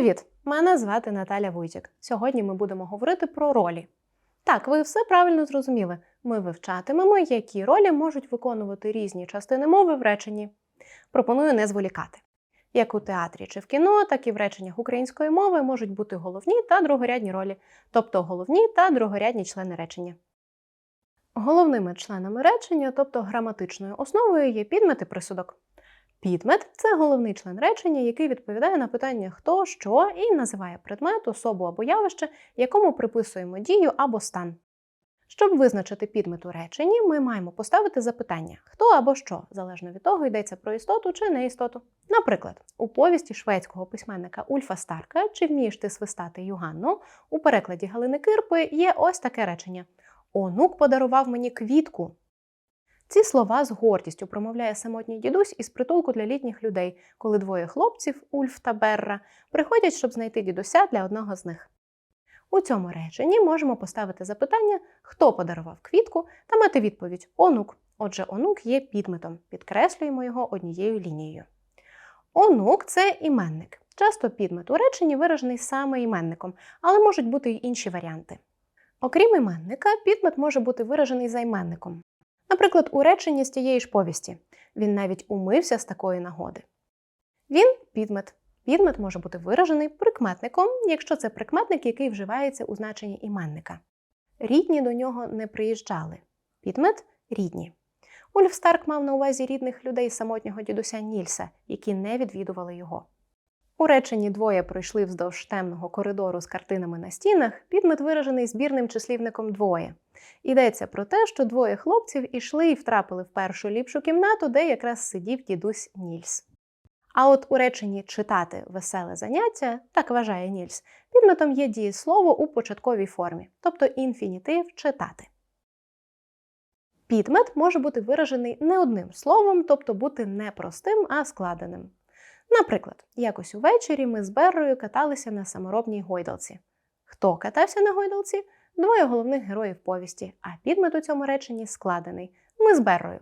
Привіт! Мене звати Наталя Вуйчик. Сьогодні ми будемо говорити про ролі. Так, ви все правильно зрозуміли. Ми вивчатимемо, які ролі можуть виконувати різні частини мови в реченні. Пропоную не зволікати. Як у театрі чи в кіно, так і в реченнях української мови можуть бути головні та другорядні ролі, тобто головні та другорядні члени речення. Головними членами речення, тобто граматичною основою, є підмет і присудок. Підмет це головний член речення, який відповідає на питання хто, що і називає предмет, особу або явище, якому приписуємо дію або стан. Щоб визначити підмет у реченні, ми маємо поставити запитання хто або що, залежно від того, йдеться про істоту чи не істоту. Наприклад, у повісті шведського письменника Ульфа Старка Чи вмієш ти свистати Юганну у перекладі Галини Кирпи є ось таке речення: Онук подарував мені квітку. Ці слова з гордістю промовляє самотній дідусь із притулку для літніх людей, коли двоє хлопців, Ульф та Берра, приходять, щоб знайти дідуся для одного з них. У цьому реченні можемо поставити запитання, хто подарував квітку, та мати відповідь онук. Отже, онук є підметом, підкреслюємо його однією лінією. Онук це іменник. Часто підмет у реченні виражений саме іменником, але можуть бути й інші варіанти. Окрім іменника, підмет може бути виражений займенником. Наприклад, у реченні з тієї ж повісті він навіть умився з такої нагоди. Він підмет. Підмет може бути виражений прикметником, якщо це прикметник, який вживається у значенні іменника. Рідні до нього не приїжджали. Підмет рідні. Ульф Старк мав на увазі рідних людей самотнього дідуся Нільса, які не відвідували його. У реченні двоє пройшли вздовж темного коридору з картинами на стінах, підмет виражений збірним числівником двоє. Йдеться про те, що двоє хлопців ішли і втрапили в першу ліпшу кімнату, де якраз сидів дідусь Нільс. А от у реченні читати веселе заняття, так вважає Нільс, підметом є дієслово у початковій формі, тобто інфінітив читати. Підмет може бути виражений не одним словом, тобто бути не простим, а складеним. Наприклад, якось увечері ми з Беррою каталися на саморобній гойдалці. Хто катався на гойдалці? Двоє головних героїв повісті, а підмет у цьому реченні складений ми з Беррою.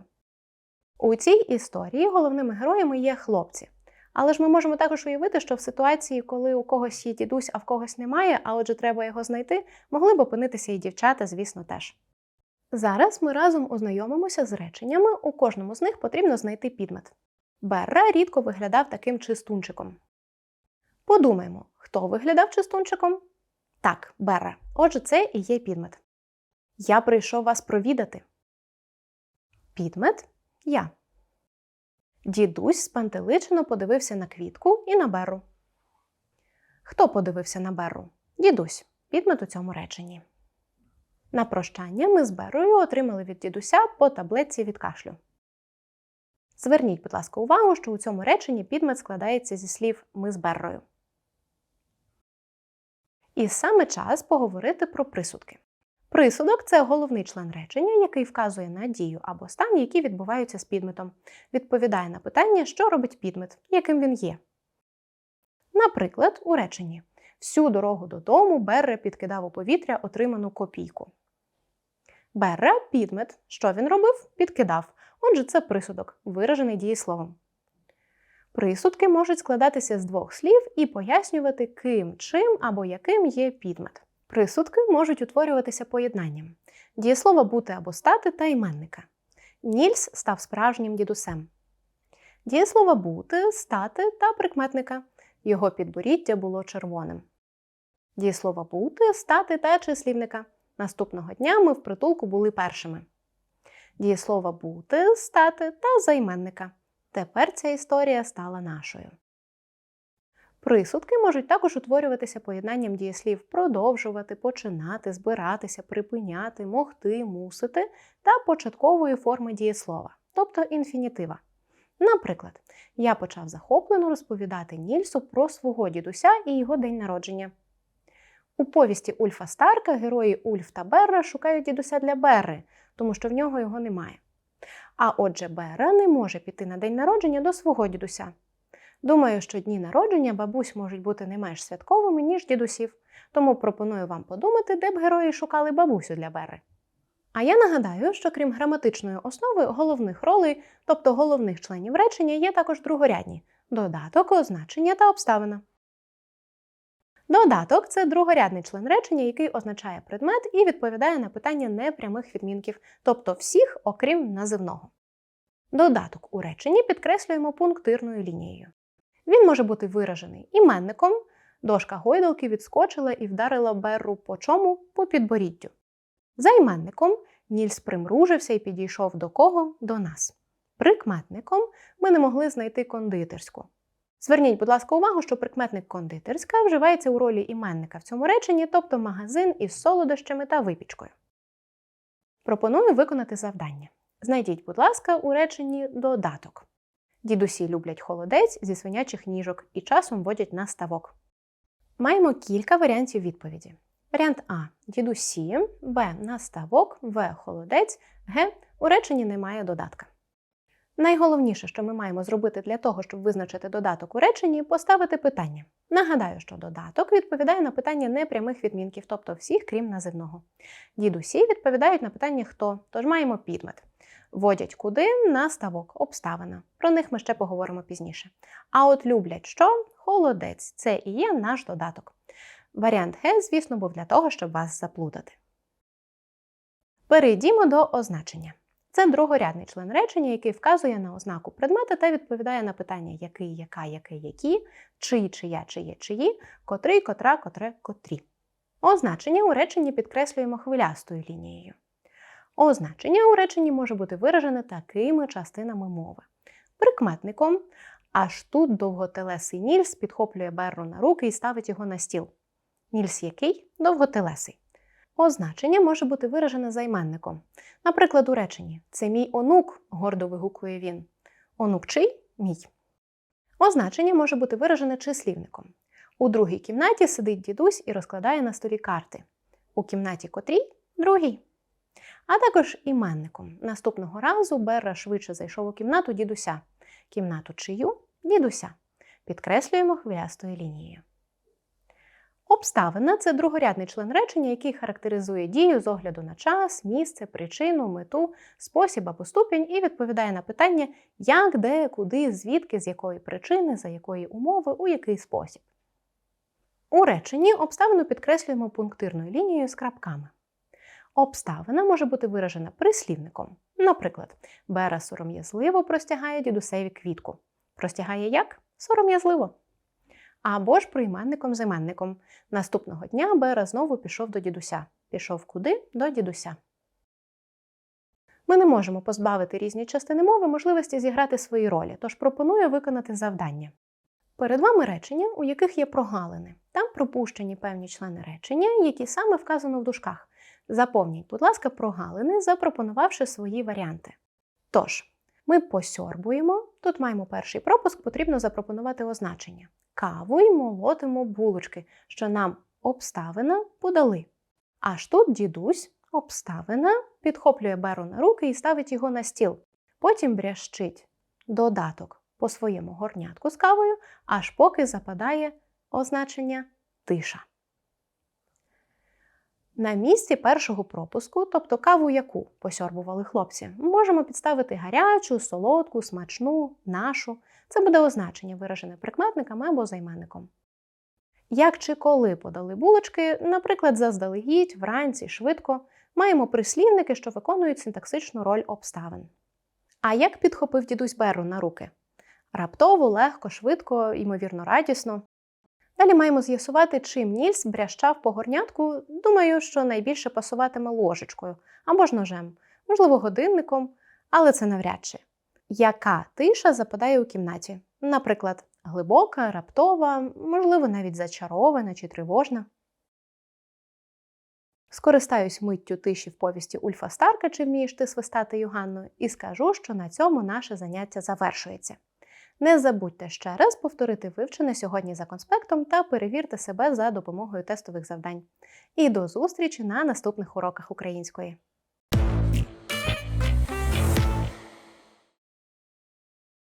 У цій історії головними героями є хлопці. Але ж ми можемо також уявити, що в ситуації, коли у когось є дідусь, а в когось немає, а отже, треба його знайти, могли б опинитися і дівчата, звісно, теж. Зараз ми разом ознайомимося з реченнями, у кожному з них потрібно знайти підмет. Берра рідко виглядав таким чистунчиком. Подумаємо, хто виглядав чистунчиком? Так, Берра. Отже, це і є підмет. Я прийшов вас провідати. Підмет я. Дідусь спантеличено подивився на квітку і на Берру. Хто подивився на Берру? Дідусь. Підмет у цьому реченні. На прощання ми з Берою отримали від дідуся по таблетці від кашлю. Зверніть, будь ласка, увагу, що у цьому реченні підмет складається зі слів ми з Беррою. І саме час поговорити про присудки. Присудок це головний член речення, який вказує на дію або стан, які відбуваються з підметом, відповідає на питання, що робить підмет, яким він є. Наприклад, у реченні всю дорогу додому Берре підкидав у повітря отриману копійку. Берре підмет. Що він робив? Підкидав. Отже, це присудок, виражений дієсловом. Присудки можуть складатися з двох слів і пояснювати, ким, чим або яким є підмет. Присудки можуть утворюватися поєднанням дієслова бути або стати та іменника. Нільс став справжнім дідусем. Дієслова бути, стати та прикметника. Його підборіддя було червоним. Дієслова бути, стати та числівника. Наступного дня ми в притулку були першими. Дієслова бути, стати та займенника. Тепер ця історія стала нашою. Присудки можуть також утворюватися поєднанням дієслів продовжувати, починати, збиратися, припиняти, могти, мусити та початкової форми дієслова, тобто інфінітива. Наприклад, я почав захоплено розповідати Нільсу про свого дідуся і його день народження. У повісті Ульфа Старка герої Ульф та Берра шукають дідуся для Берри, тому що в нього його немає. А отже, Берра не може піти на день народження до свого дідуся. Думаю, що дні народження бабусь можуть бути не менш святковими, ніж дідусів, тому пропоную вам подумати, де б герої шукали бабусю для Берри. А я нагадаю, що крім граматичної основи, головних ролей, тобто головних членів речення, є також другорядні додаток, означення та обставина. Додаток це другорядний член речення, який означає предмет і відповідає на питання непрямих відмінків, тобто всіх, окрім називного. Додаток у реченні підкреслюємо пунктирною лінією. Він може бути виражений іменником, дошка гойдалки відскочила і вдарила Берру по чому по підборіддю. За іменником Нільс примружився і підійшов до кого? До нас. Прикметником ми не могли знайти кондитерську. Зверніть, будь ласка, увагу, що прикметник кондитерська вживається у ролі іменника в цьому реченні, тобто магазин із солодощами та випічкою. Пропоную виконати завдання. Знайдіть, будь ласка, у реченні додаток. Дідусі люблять холодець зі свинячих ніжок і часом водять на ставок. Маємо кілька варіантів відповіді. Варіант А дідусі, Б. Наставок, В. Холодець, Г. У реченні немає додатка. Найголовніше, що ми маємо зробити для того, щоб визначити додаток у реченні, поставити питання. Нагадаю, що додаток відповідає на питання непрямих відмінків, тобто всіх, крім називного. Дідусі відповідають на питання хто, тож маємо підмет. Водять куди на ставок, обставина. Про них ми ще поговоримо пізніше. А от люблять що? Холодець. Це і є наш додаток. Варіант Г, звісно, був для того, щоб вас заплутати. Перейдімо до означення. Це другорядний член речення, який вказує на ознаку предмета та відповідає на питання який, яка, який, які, чий, чия, чиє, чиї, котрий, котра, котре, котрі. Означення у реченні підкреслюємо хвилястою лінією. Означення у реченні може бути виражене такими частинами мови. Прикметником, аж тут довготелесий Нільс підхоплює Берру на руки і ставить його на стіл. Нільс який довготелесий. Означення може бути виражене займенником. Наприклад, у реченні Це мій онук, гордо вигукує він. Онук чий? Мій. Означення може бути виражене числівником. У другій кімнаті сидить дідусь і розкладає на столі карти. У кімнаті котрій другій. А також іменником. Наступного разу Берра швидше зайшов у кімнату дідуся. Кімнату чию дідуся. Підкреслюємо хвилястою лінією. Обставина це другорядний член речення, який характеризує дію з огляду на час, місце, причину, мету, спосіб або ступінь і відповідає на питання, як, де, куди, звідки, з якої причини, за якої умови, у який спосіб. У реченні обставину підкреслюємо пунктирною лінією з крапками. Обставина може бути виражена прислівником. Наприклад, Бера сором'язливо простягає дідусеві квітку. Простягає як? Сором'язливо. Або ж прийменником займенником. Наступного дня Бера знову пішов до дідуся. Пішов куди? До дідуся. Ми не можемо позбавити різні частини мови можливості зіграти свої ролі, тож пропоную виконати завдання. Перед вами речення, у яких є прогалини. Там пропущені певні члени речення, які саме вказано в дужках. Заповніть, будь ласка, прогалини, запропонувавши свої варіанти. Тож, ми посьорбуємо, тут маємо перший пропуск, потрібно запропонувати означення. Каву й молотимо булочки, що нам обставина подали. Аж тут дідусь, обставина, підхоплює беру на руки і ставить його на стіл. Потім брящить додаток по своєму горнятку з кавою, аж поки западає означення тиша. На місці першого пропуску, тобто каву яку посьорбували хлопці, можемо підставити гарячу, солодку, смачну, нашу. Це буде означення, виражене прикметником або займенником. Як чи коли подали булочки, наприклад, заздалегідь, вранці, швидко, маємо прислівники, що виконують синтаксичну роль обставин. А як підхопив дідусь Беру на руки? Раптово, легко, швидко, ймовірно, радісно. Далі маємо з'ясувати, чим Нільс брящав по горнятку. Думаю, що найбільше пасуватиме ложечкою або ж ножем, можливо, годинником, але це навряд чи. Яка тиша западає у кімнаті? Наприклад, глибока, раптова, можливо, навіть зачарована чи тривожна. Скористаюсь миттю тиші в повісті Ульфа Старка, чи вмієш ти свистати Юганну, і скажу, що на цьому наше заняття завершується. Не забудьте ще раз повторити вивчене сьогодні за конспектом та перевірте себе за допомогою тестових завдань. І до зустрічі на наступних уроках української.